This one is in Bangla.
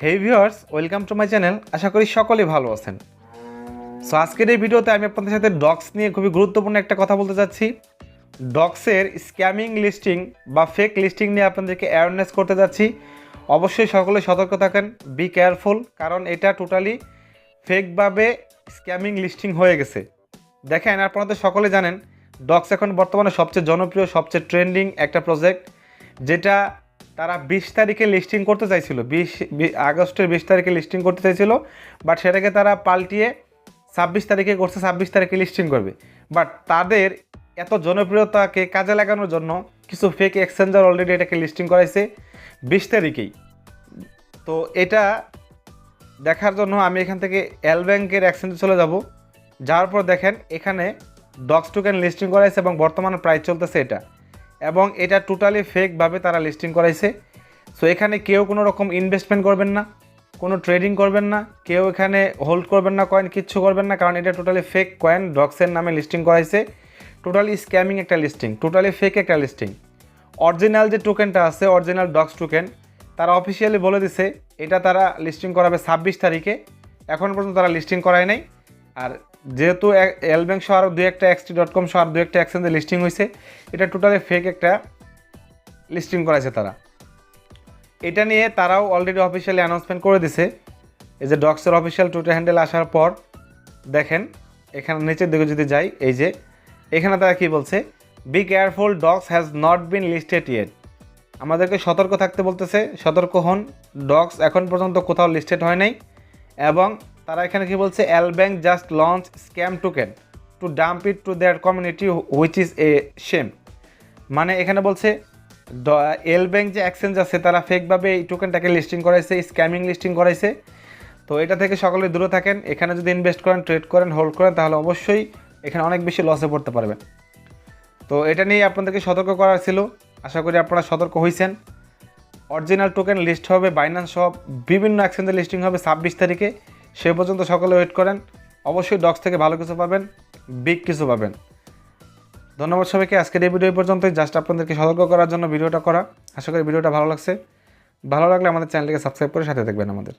Hey viewers welcome to my channel আশা করি সকলেই ভালো আছেন। সো আজকের এই ভিডিওতে আমি আপনাদের সাথে ডক্স নিয়ে খুবই গুরুত্বপূর্ণ একটা কথা বলতে যাচ্ছি। ডক্সের স্ক্যামিং লিস্টিং বা ফেক লিস্টিং নিয়ে আপনাদেরকে অ্যাওয়ারনেস করতে যাচ্ছি। অবশ্যই সকলে সতর্ক থাকেন বি কেয়ারফুল কারণ এটা টোটালি ফেকভাবে স্ক্যামিং লিস্টিং হয়ে গেছে। দেখেন, আপনারা তো সকলে জানেন ডক্স এখন বর্তমানে সবচেয়ে জনপ্রিয়, সবচেয়ে ট্রেন্ডিং একটা প্রজেক্ট যেটা তারা বিশ তারিখে লিস্টিং করতে চাইছিল, বিশ আগস্টের বিশ তারিখে লিস্টিং করতে চাইছিল বাট সেটাকে তারা পাল্টিয়ে ছাব্বিশ তারিখে করছে, ছাব্বিশ তারিখে লিস্টিং করবে। বাট তাদের এত জনপ্রিয়তাকে কাজে লাগানোর জন্য কিছু ফেক এক্সচেঞ্জার অলরেডি এটাকে লিস্টিং করাইছে বিশ তারিখেই। তো এটা দেখার জন্য আমি এখান থেকে এল ব্যাংকের এক্সচেঞ্জে চলে যাব। যাওয়ার পর দেখেন এখানে ডক্স টোকেন লিস্টিং করাইছে এবং বর্তমানে প্রাইস চলতেছে এটা। এবং এটা টোটালি ফেকভাবে তারা লিস্টিং করাইছে। সো এখানে কেউ কোনো রকম ইনভেস্টমেন্ট করবেন না, কোনো ট্রেডিং করবেন না, কেউ এখানে হোল্ড করবেন না কয়েন কিচ্ছু করবেন না, কারণ এটা টোটালি ফেক কয়েন ডক্সের নামে লিস্টিং করাইছে। টোটালি স্ক্যামিং একটা লিস্টিং টোটালি ফেক একটা লিস্টিং অরিজিনাল যে টোকেনটা আছে অরিজিনাল ডক্স টোকেন তারা অফিসিয়ালি বলে দিছে, এটা তারা লিস্টিং করাবে ছাব্বিশ তারিখে। এখন পর্যন্ত তারা লিস্টিং করায় নাই। আর যেহেতু এল ব্যাংক সহ আরও দু একটা এক্সটি ডট কম সহ আর দু একটা এক্সচেঞ্জে লিস্টিং হয়েছে, এটা টোটালি ফেক একটা লিস্টিং করাইছে তারা। এটা নিয়ে তারাও অলরেডি অফিসিয়ালি অ্যানাউন্সমেন্ট করে দিছে। এই যে ডক্সের অফিসিয়াল টুইটার হ্যান্ডেল আসার পর দেখেন, এখানে নিচের দিকে যদি যাই, এই যে এখানে তারা কি বলছে? Be careful dogs has not been listed yet আমাদেরকে সতর্ক থাকতে বলতেছে, সতর্ক হন ডগস এখন পর্যন্ত কোথাও লিস্টেড হয় নাই, এবং তারা এখানে কি বলছে L bank just launch scam token to dump it to their community which is a same মানে এখানে বলছে এল ব্যাংক যে এক্সচেঞ্জ আছে, তারা ফেকভাবে এই টোকেনটাকে লিস্টিং করাইছে স্ক্যামিং লিস্টিং করাইছে। তো এটা থেকে সকলে দূরে থাকেন, এখানে যদি ইনভেস্ট করেন ট্রেড করেন হোল্ড করেন, তাহলে অবশ্যই এখানে অনেক বেশি লসে পড়তে পারবেন। তো এটা নিয়ে আপনাদেরকে সতর্ক করার ছিল, আশা করি আপনারা সতর্ক হয়েছেন অরিজিনাল টোকেন লিস্ট হবে বাইন্যান্স সব বিভিন্ন এক্সচেঞ্জে লিস্টিং হবে ছাব্বিশ তারিখে। সে পর্যন্ত সকলে ওয়েট করেন। অবশ্যই ডক্স থেকে ভালো কিছু পাবেন বিগ কিছু পাবেন। ধন্যবাদ সবাইকে, আজকের এই ভিডিও পর্যন্তই। জাস্ট আপনাদেরকে সতর্ক করার জন্য ভিডিওটা করা। আশা করি ভিডিওটা ভালো লাগছে। ভালো লাগলে আমাদের চ্যানেলটিকে সাবস্ক্রাইব করে সাথে দেখবেন আমাদের।